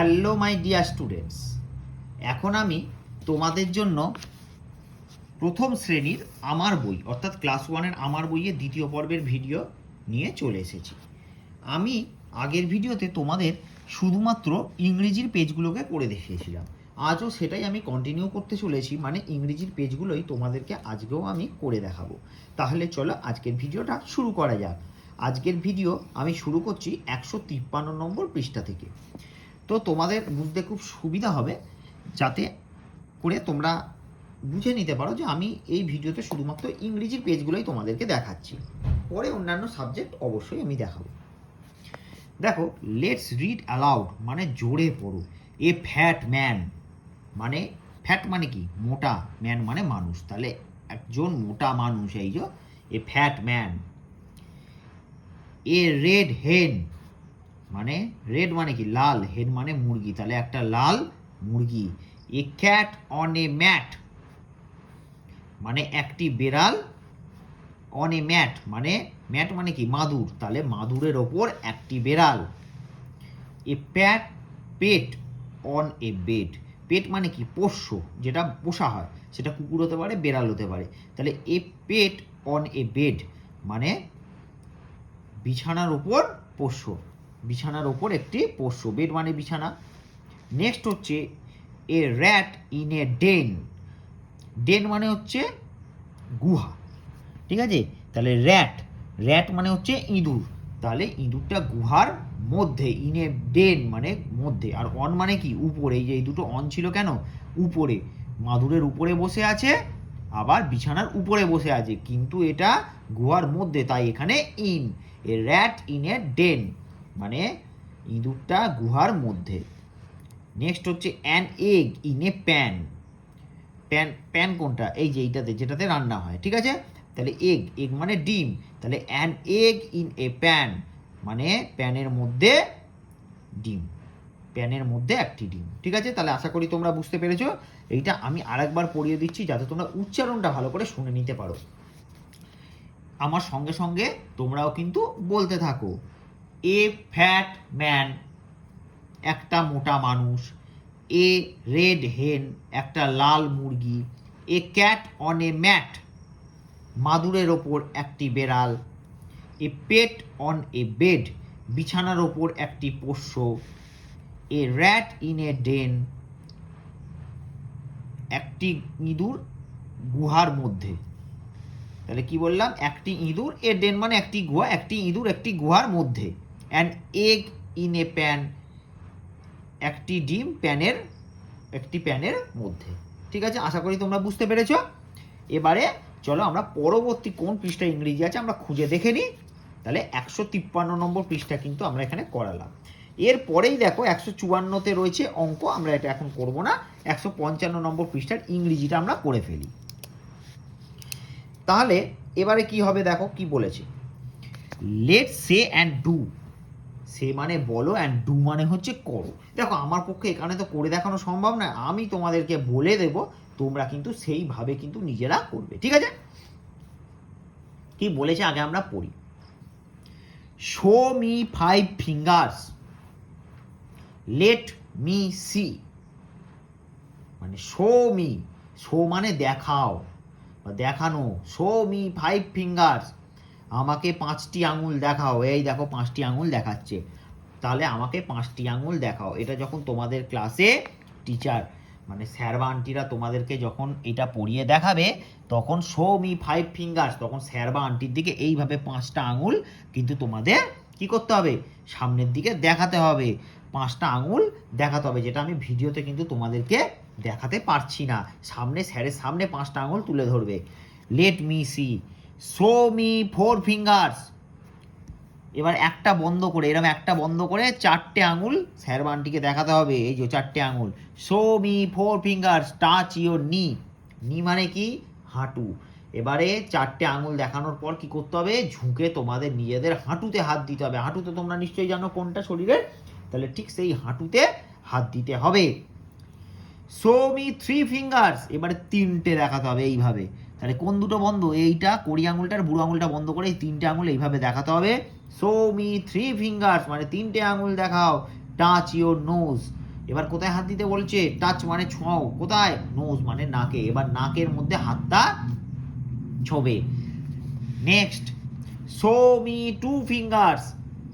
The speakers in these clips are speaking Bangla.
Hello, my dear students. এখন আমি তোমাদের জন্য প্রথম শ্রেণির আমার বই, অর্থাৎ ক্লাস ওয়ানের আমার বইয়ের দ্বিতীয় পর্বের ভিডিও নিয়ে চলে এসেছি। আমি আগের ভিডিওতে তোমাদের শুধুমাত্র ইংরেজির পেজগুলোকে করে দেখিয়েছিলাম। আজও সেটাই আমি কন্টিনিউ করতে চলেছি মানে ইংরেজির পেজগুলোই তোমাদেরকে আজকেও আমি করে দেখাবো। তাহলে চলো আজকের ভিডিওটা শুরু করা যাক। আজকের ভিডিও আমি শুরু করছি একশো তিপ্পান্ন নম্বর পৃষ্ঠা থেকে। তো তোমাদের বুঝতে খুব সুবিধা হবে যাতে করে তোমরা বুঝে নিতে পারো যে আমি এই ভিডিওতে শুধুমাত্র ইংরেজির পেজগুলোই তোমাদেরকে দেখাচ্ছি। পরে অন্যান্য সাবজেক্ট অবশ্যই আমি দেখাবো। দেখো লেটস রিড অ্যালাউড মানে জোরে পড়ো। এ ফ্যাট ম্যান মানে ফ্যাট মানে কি? মোটা ম্যান মানে মানুষ। তাহলে একজন মোটা মানুষ এই যে a fat man a red hen মানে রেড মানে কি? লাল। হেন মানে মুরগি। তাহলে একটা লাল মুরগি। A cat on a mat মানে একটি বেড়াল অন এ ম্যাট মানে ম্যাট মানে কি? মাদুর। তাহলে মাদুরের ওপর একটি বেড়াল। এ প্যাট পেট অন এ বেড পেট মানে কি? পোষ্য, যেটা পোষা হয়। সেটা কুকুর হতে পারে, বেড়াল হতে পারে। তাহলে এ পেট অন এ বেড মানে বিছানার ওপর পোষ্য। বিছানার ওপর একটি পোষ্য বেড মানে বিছানা। নেক্সট হচ্ছে a rat in a den den মানে হচ্ছে গুহা। ঠিক আছে? তাহলে র্যাট র্যাট মানে হচ্ছে ইঁদুর। তাহলে ইঁদুরটা গুহার মধ্যে ইন এ ডেন মানে মধ্যে। আর অন মানে কি? উপরে। এই যে এই দুটো অন ছিল কেন? উপরে। মাদুরের উপরে বসে আছে, আবার বিছানার উপরে বসে আছে। কিন্তু এটা গুহার মধ্যে, তাই এখানে in a rat in a den মানে ইঁদুরটা গুহার মধ্যে। নেক্সট হচ্ছে an egg in a pan pan pan কোনটা? এই যে এইটাতে, যেটাতে রান্না হয়, ঠিক আছে? তাহলে এগ এগ মানে ডিম। তাহলে an egg in a pan মানে প্যানের মধ্যে ডিম। প্যানের মধ্যে একটি ডিম, ঠিক আছে? তাহলে আশা করি তোমরা বুঝতে পেরেছ। এইটা আমি আরেকবার পড়িয়ে দিচ্ছি যাতে তোমরা উচ্চারণটা ভালো করে শুনে নিতে পারো। আমার সঙ্গে সঙ্গে তোমরাও কিন্তু বলতে থাকো। এ ফ্যাট ম্যান একটা মোটা মানুষ. এ রেড হেন একটা লাল মুরগি. A cat on a mat মাদুরের ওপর একটি বেড়াল. এ পেট অন এ বেড বিছানার ওপর একটি পোষ্য. A rat in a den একটি ইঁদুর গুহার মধ্যে। তাহলে কি বললাম? একটি ইঁদুর, এ ডেন মানে একটি গুহা, একটি ইঁদুর একটি গুহার মধ্যে। An egg in a pan একটি ডিম প্যানের, একটি প্যানের মধ্যে। ঠিক আছে? আশা করি তোমরা বুঝতে পেরেছ। এবারে চলো আমরা পরবর্তী কোন পৃষ্ঠা ইংরেজি আছে আমরা খুঁজে দেখে নিই। তাহলে একশো তিপ্পান্ন নম্বর পৃষ্ঠা কিন্তু আমরা এখানে করালাম। এরপরেই দেখো একশো চুয়ান্নতে রয়েছে অঙ্ক, আমরা এটা এখন করব না। একশো পঞ্চান্ন নম্বর পৃষ্ঠার ইংরেজিটা আমরা করে ফেলি। তাহলে এবারে কি হবে দেখো, কি বলেছে? Let say and do say মানে বলো অ্যান্ড ডু মানে হচ্ছে করো। দেখো, আমার পক্ষে এখানে তো করে দেখানো সম্ভব নয়। আমি তোমাদেরকে বলে দেব, তোমরা কিন্তু সেইভাবে কিন্তু নিজেরা করবে। ঠিক আছে? কি বলেছে আগে আমরা পড়ি। Show me five fingers let me see মানে শো মি শো মানে দেখাও বা দেখানো। শো মি ফাইভ ফিঙ্গার্স আমাকে পাঁচটি আঙুল দেখাও। এই দেখো, পাঁচটি আঙুল দেখাচ্ছে। তাহলে আমাকে পাঁচটি আঙুল দেখাও। এটা যখন তোমাদের ক্লাসে টিচার মানে স্যার বা আন্টিরা তোমাদেরকে যখন এটা পড়িয়ে দেখাবে, তখন শো মি ফাইভ ফিঙ্গার্স তখন স্যার বা আন্টির দিকে এইভাবে পাঁচটা আঙুল কিন্তু তোমাদের কি করতে হবে? সামনের দিকে দেখাতে হবে। পাঁচটা আঙুল দেখাতে হবে, যেটা আমি ভিডিওতে কিন্তু তোমাদেরকে দেখাতে পারছি না। সামনে স্যারের সামনে পাঁচটা আঙুল তুলে ধরবে। Let me see show me four fingers এবার একটা বন্ধ করে এরকম একটা বন্ধ করে চারটে আঙুল স্যার বানটিকে দেখাতে হবে, এই যে চারটে আঙুল। Show me four fingers touch your knee knee মানে কি? হাঁটু। এবারে চারটে আঙুল দেখানোর পর কি করতে হবে? ঝুঁকে তোমাদের নিজেদের হাঁটুতে হাত দিতে হবে। হাঁটুতে তোমরা নিশ্চয়ই জানো কোনটা শরীরের? তাহলে ঠিক সেই হাঁটুতে হাত দিতে হবে। শো মি থ্রি ফিঙ্গার্স এবারে তিনটে দেখাতে হবে এইভাবে। তাহলে কোন দুটো বন্ধ? এইটা, কড়ি আঙুলটার বুড়ো আঙুলটা বন্ধ করে এই তিনটে আঙুল এইভাবে দেখাতে হবে। সো মি থ্রি ফিঙ্গার্স মানে তিনটে আঙুল দেখাও। টাচ ইওর নোজ এবার কোথায় হাত দিতে বলছে? টাচ মানে ছোঁয়াও। কোথায়? নোজ মানে নাকে। এবার নাকের মধ্যে হাতটা ছবে। Next show me two fingers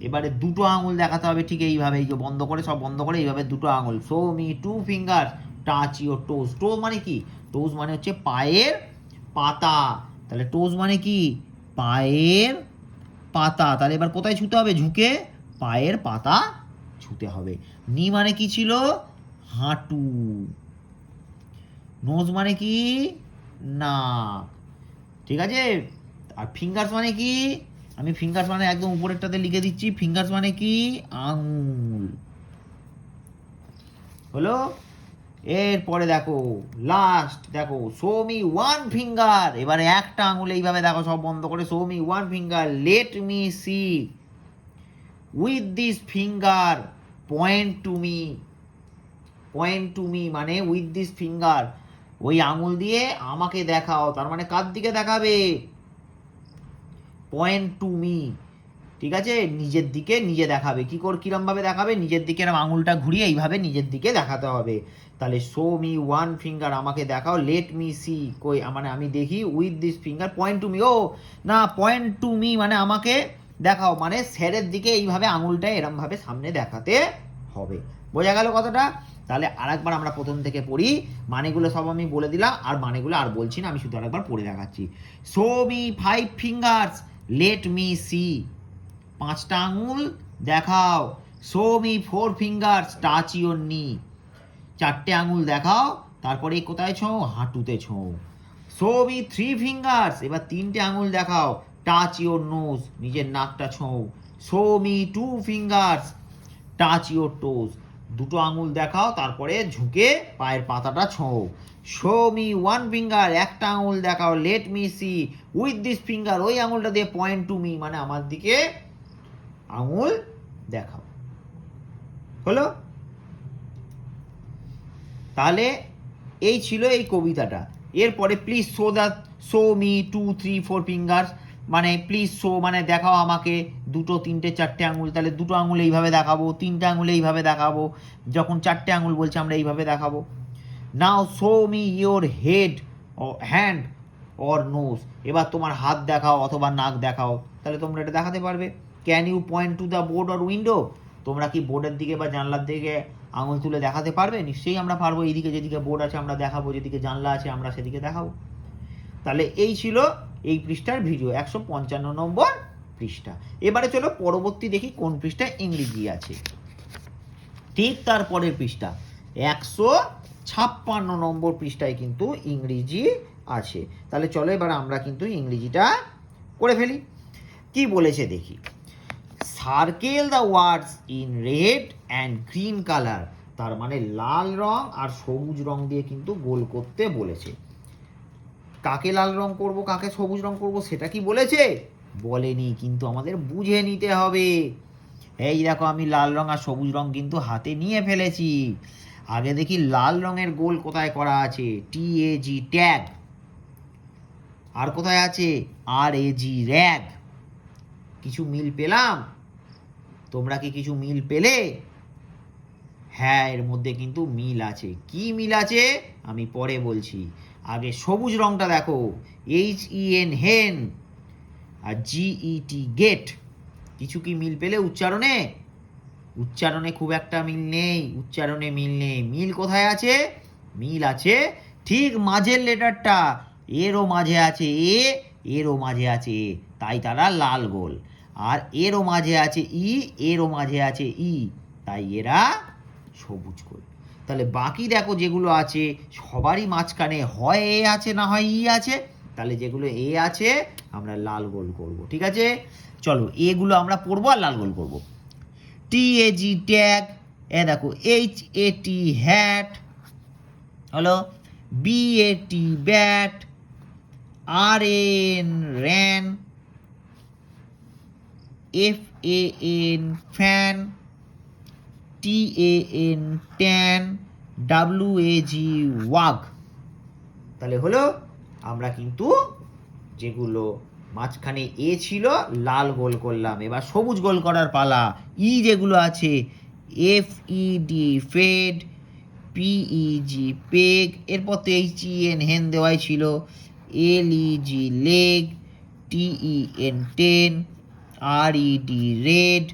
এবারে দুটো আঙুল দেখাতে হবে ঠিক এইভাবে। এই যে বন্ধ করে, সব বন্ধ করে এইভাবে দুটো আঙুল। Show me two fingers touch your toes toes মানে কি? টোজ মানে হচ্ছে পায়ের পাতা। তাহলে টোজ মানে কি? পায়ের পাতা। তাহলে এবার কোথায় ছুতে হবে? ঝুঁকে পায়ের পাতা ছুতে হবে। নি মানে কি ছিল? হাঁটু। নোজ মানে কি? নাক। ঠিক আছে? আর ফিঙ্গার্স মানে কি? আমি ফিঙ্গার্স মানে একদম উপরেরটাতে লিখে দিচ্ছি। ফিঙ্গার্স মানে কি? আঙুল। হলো? এরপরে দেখো লাস্ট দেখো সোমি ওয়ান ফিঙ্গার এবারে একটা আঙুল এইভাবে দেখো, সব বন্ধ করে show me one finger let me see with this finger point to me point to me মানে উইথ দিস ফিঙ্গার ওই আঙুল দিয়ে আমাকে দেখাও, তার মানে কার দিকে দেখাবে? পয়েন্ট টু মি ঠিক আছে? নিজের দিকে নিজে দেখাবে। কি করে কিরমভাবে দেখাবে? নিজের দিকে এরম আঙুলটা ঘুরিয়ে এইভাবে নিজের দিকে দেখাতে হবে। তাহলে শো মি ওয়ান ফিঙ্গার আমাকে দেখাও। লেট মি সি কই মানে আমি দেখি with this finger point to me ও, না পয়েন্ট টু মি মানে আমাকে দেখাও। মানে স্যারের দিকে এইভাবে আঙুলটা এরমভাবে সামনে দেখাতে হবে। বোঝা গেল কতটা তাহলে আরেকবার আমরা প্রথম থেকে পড়ি। মানেগুলো সব আমি বলে দিলাম, আর মানেগুলো আর বলছি না, আমি শুধু আরেকবার পড়ে দেখাচ্ছি। Show me five fingers let me see পাঁচটা আঙুল দেখাও। Show me four fingers touch your knee. চারটে আঙুল দেখাও, তারপরে কোথায় ছো হাঁটুতে ছো শো মি থ্রি ফিঙ্গার্স এবার তিনটে আঙুল দেখাও। টাচ ইউর নোজ নিজের নাকটা ছো show me two fingers touch your toes দুটো আঙুল দেখাও, তারপরে ঝুঁকে পায়ের পাতাটা ছোঁও। শো মি ওয়ান ফিঙ্গার একটা আঙুল দেখাও। Let me see with this finger ওই আঙুলটা দিয়ে পয়েন্ট টু মি মানে আমার দিকে আঙুল দেখাও। হলো? তাহলে এই ছিল এই কবিতাটা। এরপরে please show the show me two three four fingers মানে প্লিজ শো মানে দেখাও আমাকে দুটো, তিনটে, চারটে আঙুল। তাহলে দুটো আঙুল এইভাবে দেখাবো, তিনটে আঙুল এইভাবে দেখাবো। যখন চারটে আঙুল বলছে আমরা এইভাবে দেখাবো। Now show me your head O hand or nose এবার তোমার হাত দেখাও অথবা নাক দেখাও। তাহলে তোমরা এটা দেখাতে পারবে। Can you point to the board or window তোমরা কি বোর্ডের দিকে বা জানলার দিকে আঙুল তুলে দেখাতে পারবে? নিশ্চয়ই আমরা পারব। এইদিকে যেদিকে বোর্ড আছে, আমরা দেখাবো। যেদিকে জানলা আছে, আমরা সেদিকে দেখাবো। তাহলে এই ছিল এই পৃষ্ঠার ভিডিও একশো পঞ্চান্ন নম্বর পৃষ্ঠা। এবারে চলো পরবর্তী দেখি কোন পৃষ্ঠায় ইংরেজি আছে। ঠিক তার পরের পৃষ্ঠা, একশো ছাপ্পান্ন নম্বর পৃষ্ঠায় কিন্তু ইংরেজি আছে। তাহলে চলো এবার আমরা কিন্তু ইংরেজিটা করে ফেলি। কি বলেছে দেখি। Circle the words in red and green colour. তার মানে লাল রং আর সবুজ রং দিয়ে কিন্তু গোল করতে বলেছে। কাকে লাল রং করব, কাকে সবুজ রং করব, সেটা কি বলেছে? বলেনি, কিন্তু আমাদের বুঝে নিতে হবে। এই দেখো, আমি লাল রং আর সবুজ রং কিন্তু হাতে নিয়ে ফেলেছি। আগে দেখি লাল রঙের গোল কোথায় করা আছে? টি এ জি ট্যাগ। আর কোথায় আছে? R A G rag. কিছু মিল পেলাম? তোমরা কি কিছু মিল পেলে? হ্যাঁ এর মধ্যে কিন্তু মিল আছে। কি মিল আছে? আমি পরে বলছি। আগে সবুজ রংটা দেখো। এইচ ই এন হেন আর জিই টি গেট কিছু কি মিল পেলে উচ্চারণে? উচ্চারণে খুব একটা মিল নেই। উচ্চারণে মিল নেই। মিল কোথায় আছে? মিল আছে ঠিক মাঝের লেটারটা। এরও মাঝে আছে এ, এরও মাঝে আছে এ। তাই তারা লাল গোল। আর এরও মাঝে আছে ই, এরও মাঝে আছে ই। তাই এরা সবুজ গোল তাহলে বাকি দেখো যেগুলো আছে, সবারই মাঝখানে হয় এ আছে, না হয় ই আছে। তাহলে যেগুলো এ আছে, আমরা লাল গোল করব, ঠিক আছে? চলো, এগুলো আমরা পড়ব আর লাল গোল করব। টি এ জি ট্যাগ এ দেখো এইচ এ টি হ্যাট হলো B A T bat R N ran F A N fan T A N tan W A G wag তাহলে হলো, আমরা কিন্তু যেগুলো মাঝখানে এ ছিল, লাল গোল করলাম। এবার E সবুজ গোল করার পালা। ই যেগুলো আছে F E D fed P E G peg এরপর তো এইচ ই এন হেন দেওয়াই ছিল। L E G leg T E N ten R E D red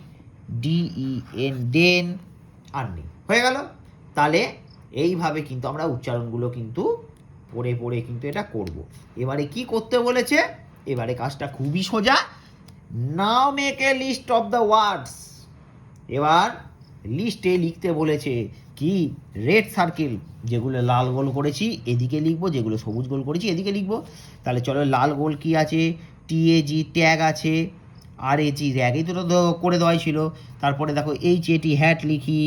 D E N den আর নেই। হয়ে গেল? তাহলে এইভাবে কিন্তু আমরা উচ্চারণগুলো কিন্তু পড়ে পড়ে কিন্তু এটা করব। এবারে কি করতে বলেছে? এবারে কাজটা খুবই সোজা। Now make a list of the words এবার লিস্টে লিখতে বলেছে কি? রেড সার্কেল যেগুলো লাল গোল করেছি, এদিকে লিখব, যেগুলো সবুজ গোল করেছি, এদিকে লিখব। তাহলে চলো লাল গোল কি আছে? টিএজি ট্যাগ আছে। আর এজি র্যাগই তো তো করে দেওয়াই ছিল। তারপরে দেখো এইচ এটি হ্যাট লিখি।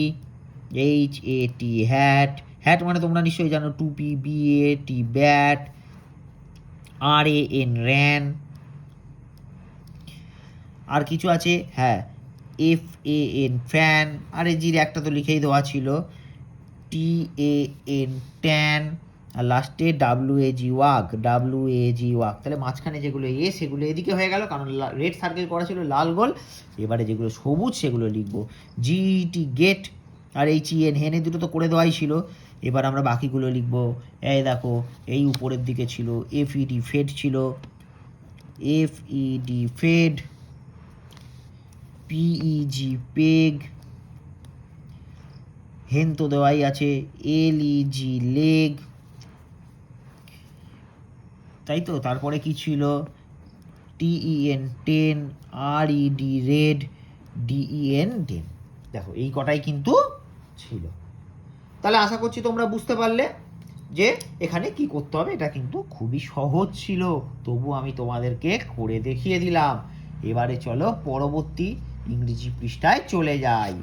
H A T hat hat মানে তোমরা নিশ্চয়ই জানো টুপি B A T bat R A N ran আর কিছু আছে? হ্যাঁ এফ এ এন ফ্যান আর এই জির একটা তো লিখেই দেওয়া ছিল। টি এ এন ট্যান আর লাস্টে W A G wag W A G wag. তাহলে মাঝখানে যেগুলো এ সেগুলো এদিকে হয়ে গেল, কারণ রেড সার্কেল করা ছিল লাল গোল। এবারে যেগুলো সবুজ, সেগুলো লিখব জিটি গেট আর এই চি এন হেনে দুটো তো করে দেওয়াই ছিল। এবার আমরা বাকিগুলো লিখব, এই দেখো, এই উপরের দিকে ছিল এফ ইডি ফেড ছিল। F E D fed P E G peg hen তো দেওয়াই আছে এল ইজি লেগ তাই তো? তারপরে কি ছিল? T E N ten R E D red D E N ten দেখো, এই কটাই কিন্তু ছিল। তাহলে আশা করছি তোমরা বুঝতে পারলে যে এখানে কি করতে হবে। এটা কিন্তু খুবই সহজ ছিল। তবু আমি তোমাদেরকে করে দেখিয়ে দিলাম। এবারে চলো পরবর্তী ইংরেজি পৃষ্ঠায় চলে যাই।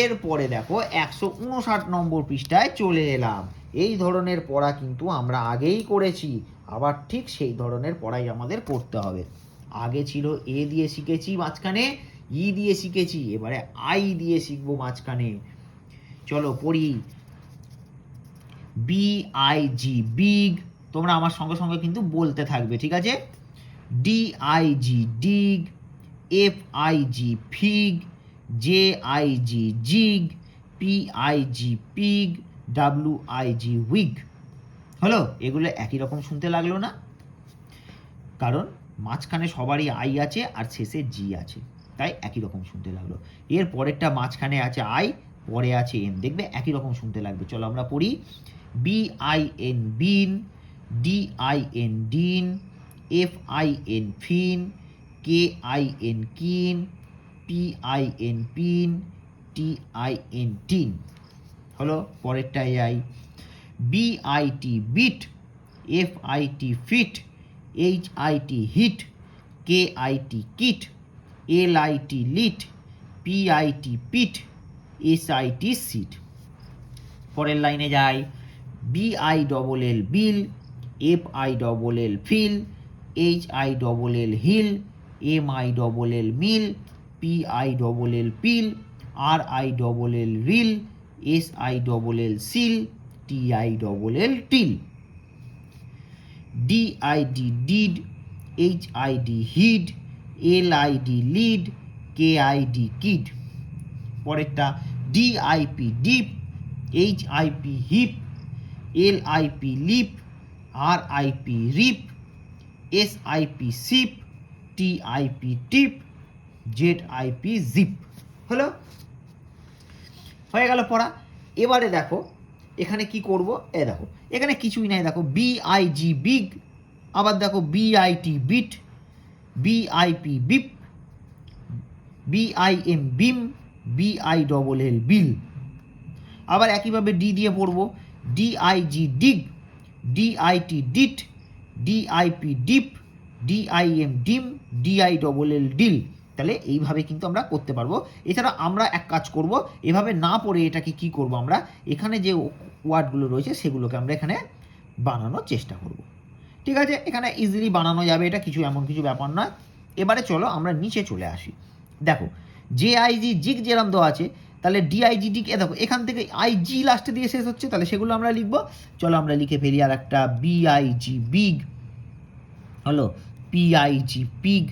এরপরে দেখো, একশো উনষাট নম্বর পৃষ্ঠায় চলে এলাম। এই ধরনের পড়া কিন্তু আমরা আগেই করেছি, আবার ঠিক সেই ধরনের পড়াই আমাদের করতে হবে। আগে ছিল এ দিয়ে শিখেছি মাঝখানে, ই দিয়ে শিখেছি, এবারে আই দিয়ে শিখব মাঝখানে। চলো পড়ি। বি আই জি বিগ তোমরা আমার সঙ্গে সঙ্গে কিন্তু বলতে থাকবে, ঠিক আছে? D I G dig F I G fig J I G jig P I G pig W I G wig হলো? এগুলো একই রকম শুনতে লাগল না। কারণ মাঝখানে সবারই আই আছে আর শেষে জি আছে। তাই একই রকম শুনতে লাগল। এর পরেরটা মাঝখানে আছে আই পরে আছে এন দেখবে একই রকম শুনতে লাগবে। চলো আমরা পড়ি। B I N bin D I N din F I N fin K I N kin P I N pin T I N tin হলো পরেরটাই I B I T bit F I T fit H I T hit K I T kit L I T lit P I T pit S I T sit পরের লাইনে যাই। B I double L bill F I double L fill H I double L hill M I double L mill P I double L pill R I double L rill S I double L sill T I double L till D I D did H I D hid L I D lid K I D kid পরেরটা D I P dip H I P hip L I P lip R I P rip S I P sip T I P tip Z I P zip হলো হয়ে গেল পড়া। এবারে দেখো, এখানে কি করব? এ দেখো, এখানে কিছুই নাই। দেখো বি আই জি বিগ আবার দেখো B I T bit B I P bip B I M bim B I double L bill আবার একইভাবে ডি দিয়ে পড়ব। D I G dig D I T dit D I P dip D I M dim D I double L dill তাহলে এইভাবে কিন্তু আমরা করতে পারব। এছাড়া আমরা এক কাজ করব, এভাবে না পড়ে এটাকে কি করব আমরা? এখানে যে ওয়ার্ডগুলো রয়েছে সেগুলোকে আমরা এখানে বানানোর চেষ্টা করব। ঠিক আছে? এখানে ইজিলি বানানো যাবে, এটা কিছু এমন কিছু ব্যাপার নয়। এবারে চলো আমরা নিচে চলে আসি। দেখো জে আইজি জিগ যেরম দেওয়া আছে, তাহলে ডিআইজি ডিক এ দেখো, এখান থেকে আইজি লাস্টে দিয়ে শেষ হচ্ছে, তাহলে সেগুলো আমরা লিখব। চলো আমরা লিখে ফেলি আর একটা বিআইজি বিগ হলো পিআইজি পিগ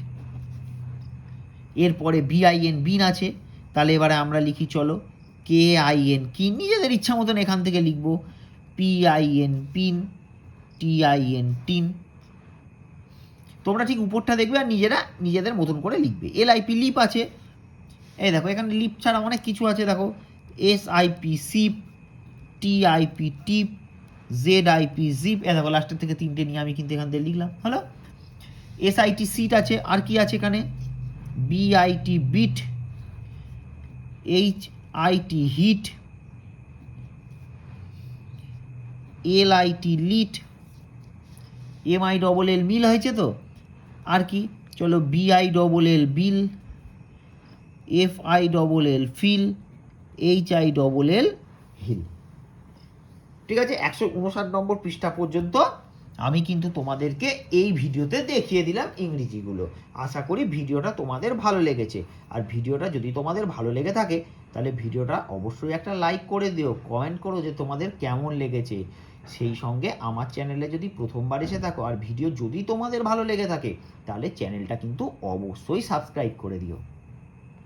এরপরে বিআইএন বিন আছে, তাহলে এবারে আমরা লিখি চলো কে আই এন কি? নিজেদের ইচ্ছা মতন এখান থেকে লিখব P I N pin T I N tin তোমরা ঠিক উপরটা দেখবে আর নিজেরা নিজেদের মতন করে লিখবে। এল আইপি লিপ আছে। এই দেখো, এখানে লিপ ছাড়া অনেক কিছু আছে, দেখো। S I P sip T I P tip Z I P zip এ দেখো লাস্টের থেকে তিনটে নিয়ে আমি কিন্তু এখান থেকে লিখলাম। হলো এস আইটি সিট আছে। আর কি আছে এখানে? B I T bit H I T hit L I T lit M I double L mill হয়েছে তো? আর কি? চলো B I double L bill F I double L fill H I double L hill ঠিক আছে? একশো উনষাট নম্বর পৃষ্ঠা পর্যন্ত আমি কিন্তু তোমাদেরকে এই ভিডিওতে দেখিয়ে দিলাম ইংরেজিগুলো। আশা করি ভিডিওটা তোমাদের ভালো লেগেছে। আর ভিডিওটা যদি তোমাদের ভালো লেগে থাকে, তাহলে ভিডিওটা অবশ্যই একটা লাইক করে দিও, কমেন্ট করো যে তোমাদের কেমন লেগেছে। সেই সঙ্গে আমার চ্যানেলে যদি প্রথমবার এসে থাকো আর ভিডিও যদি তোমাদের ভালো লেগে থাকে, তাহলে চ্যানেলটা কিন্তু অবশ্যই সাবস্ক্রাইব করে দিও।